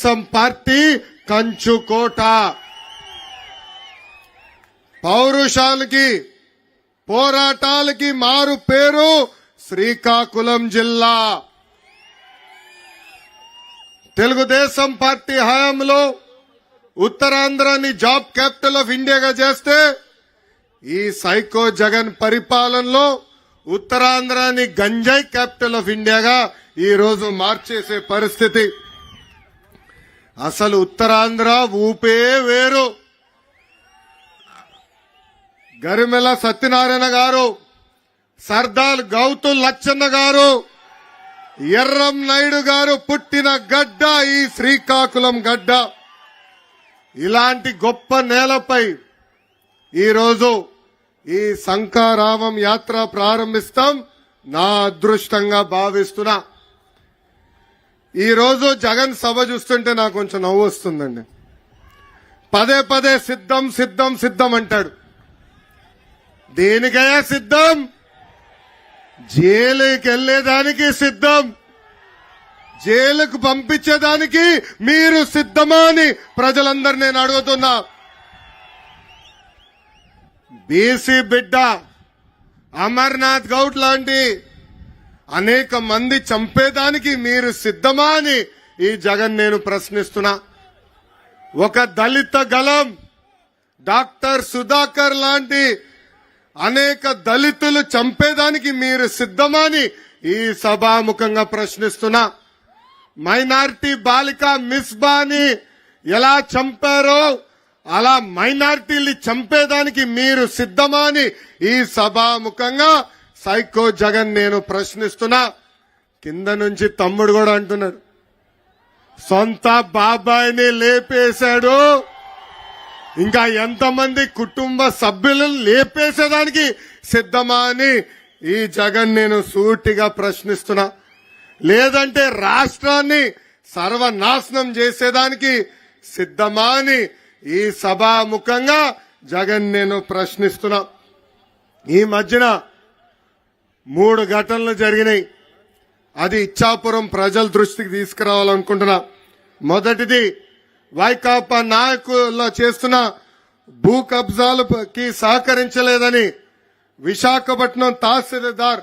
Telugu Desam party కంచుకోట. పౌరుషాలకి పోరాటాలకి మారు పేరు శ్రీకాకుళం జిల్లా. తెలుగుదేశం పార్టీ హయాంలో ఉత్తరాంధ్రాని జాబ్ క్యాపిటల్ ఆఫ్ ఇండియాగా చేస్తే ఈ సైకో జగన్ పరిపాలనలో ఉత్తరాంధ్రాని గంజాయి క్యాపిటల్ ఆఫ్ ఇండియాగా ఈ రోజు మార్చేసే పరిస్థితి. అసలు ఉత్తరాంధ్ర ఊపే వేరు. గరిమెల సత్యనారాయణ గారు సర్దార్ గౌతు లచ్చన్న గారు ఎర్రం నాయుడు గారు పుట్టిన గడ్డ ఈ శ్రీకాకుళం గడ్డ. ఇలాంటి గొప్ప నేలపై ఈరోజు ఈ శంఖారామం యాత్ర ప్రారంభిస్తాం. నా అదృష్టంగా భావిస్తున్నా. ఈరోజు జగన్ సభ చూస్తుంటే నాకు కొంచెం నవ్వు వస్తుందండి. పదే పదే సిద్ధం సిద్ధం సిద్ధం అంటాడు. దేనికయ్యా సిద్ధం? జైలుకెళ్ళేదానికి సిద్ధం. జైలుకు పంపించేదానికి మీరు సిద్ధమా అని ప్రజలందరూ నేను అడుగుతున్నా. బీసీ బిడ్డ అమర్నాథ్ గౌడ్ లాంటి అనేక మంది చంపేదానికి మీరు సిద్ధమా అని ఈ జగన్ నేను ప్రశ్నిస్తున్నా. ఒక దళిత గలం డాక్టర్ సుధాకర్ లాంటి అనేక దళితులు చంపేదానికి మీరు సిద్ధమా అని ఈ సభాముఖంగా ప్రశ్నిస్తున్నా. మైనారిటీ బాలిక మిస్బాని ఎలా చంపారో అలా మైనార్టీలు చంపేదానికి మీరు సిద్ధమా అని ఈ సభాముఖంగా సైకో జగన్ నేను ప్రశ్నిస్తున్నా కింద నుంచి తమ్ముడు కూడా అంటున్నాడు. సొంత బాబాయిని లేపేశాడు. ఇంకా ఎంతమంది కుటుంబ సభ్యులను లేపేసేదానికి సిద్ధమా అని ఈ జగన్ నేను సూటిగా ప్రశ్నిస్తున్నా. లేదంటే రాష్ట్రాన్ని సర్వనాశనం చేసేదానికి సిద్ధమా అని ఈ సభాముఖంగా జగన్ నేను ప్రశ్నిస్తున్నా. ఈ మధ్యన మూడు ఘటనలు జరిగినాయి. అది ఇచ్చాపురం ప్రజల దృష్టికి తీసుకురావాలనుకుంటున్నా. మొదటిది వైకాపా నాయకుల్లో చేస్తున్న భూ కబ్జాలకి సహకరించలేదని విశాఖపట్నం తహసీల్దార్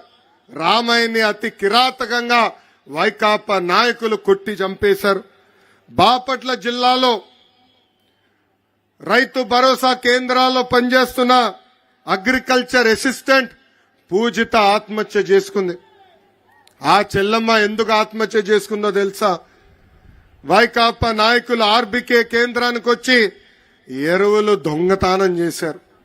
రామయ్యని అతి కిరాతకంగా వైకాపా నాయకులు కొట్టి చంపేశారు. బాపట్ల జిల్లాలో రైతు భరోసా కేంద్రాల్లో పనిచేస్తున్న అగ్రికల్చర్ అసిస్టెంట్ పూజిత ఆత్మహత్య చేసుకుంది. ఆ చెల్లమ్మ ఎందుకు ఆత్మహత్య చేసుకుందో తెలుసా? వైకాపా నాయకులు ఆర్బికే కేంద్రానికి వచ్చి ఎరువులు దొంగతనం చేశారు.